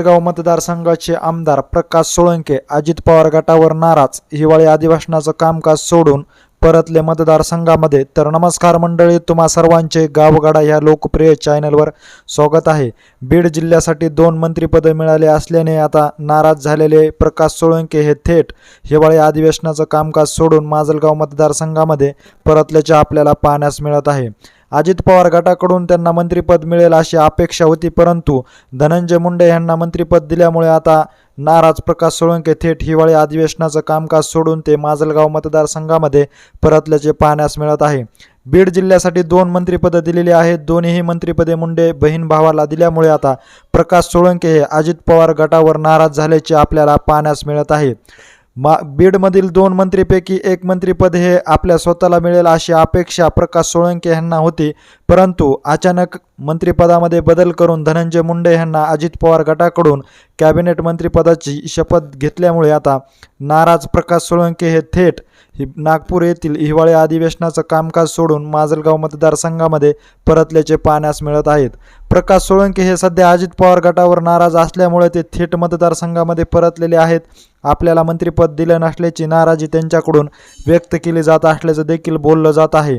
गाव मतदारसंघाचे आमदार प्रकाश सोळंके अजित पवार गटावर नाराज. हिवाळी अधिवेशनाचं कामकाज सोडून परतले मतदारसंघामध्ये. तर नमस्कार मंडळी तुम्हा सर्वांचे गावगाडा ह्या लोकप्रिय चॅनलवर स्वागत आहे. बीड जिल्ह्यासाठी दोन मंत्रिपदे मिळाले असल्याने आता नाराज झालेले प्रकाश सोळंके हे थेट हिवाळी अधिवेशनाचं कामकाज सोडून माजलगाव मतदारसंघामध्ये परतल्याचे आपल्याला पाहण्यास मिळत आहे. अजित पवार गटाकडून त्यांना मंत्रिपद मिळेल अशी अपेक्षा होती परंतु धनंजय मुंडे यांना मंत्रिपद दिल्यामुळे आता नाराज प्रकाश सोळंके थेट हिवाळी अधिवेशनाचं कामकाज सोडून ते माजलगाव मतदारसंघामध्ये परतल्याचे पाहण्यास मिळत आहे. बीड जिल्ह्यासाठी दोन मंत्रिपदं दिलेली आहेत. दोन्हीही मंत्रिपदे मुंडे बहीण भावाला दिल्यामुळे आता प्रकाश सोळंके हे अजित पवार गटावर नाराज झाल्याचे आपल्याला पाहण्यास मिळत आहे. मा बीडमधील दोन मंत्रीपैकी एक मंत्रिपद हे आपल्या स्वतःला मिळेल अशी अपेक्षा प्रकाश सोळंके यांना होती. परंतु अचानक मंत्रिपदामध्ये बदल करून धनंजय मुंडे यांना अजित पवार गटाकडून कॅबिनेट मंत्रिपदाची शपथ घेतल्यामुळे आता नाराज प्रकाश सोळंके हे थेट नागपूर येथील हिवाळी अधिवेशनाचं कामकाज सोडून माजलगाव मतदारसंघामध्ये परतल्याचे पाहण्यास मिळत आहेत. प्रकाश सोळंके हे सध्या अजित पवार गटावर नाराज असल्यामुळे ते थेट मतदारसंघामध्ये परतलेले आहेत. आपल्याला मंत्रिपद दिलं नसल्याची नाराजी त्यांच्याकडून व्यक्त केली जात असल्याचं देखील बोललं जात आहे.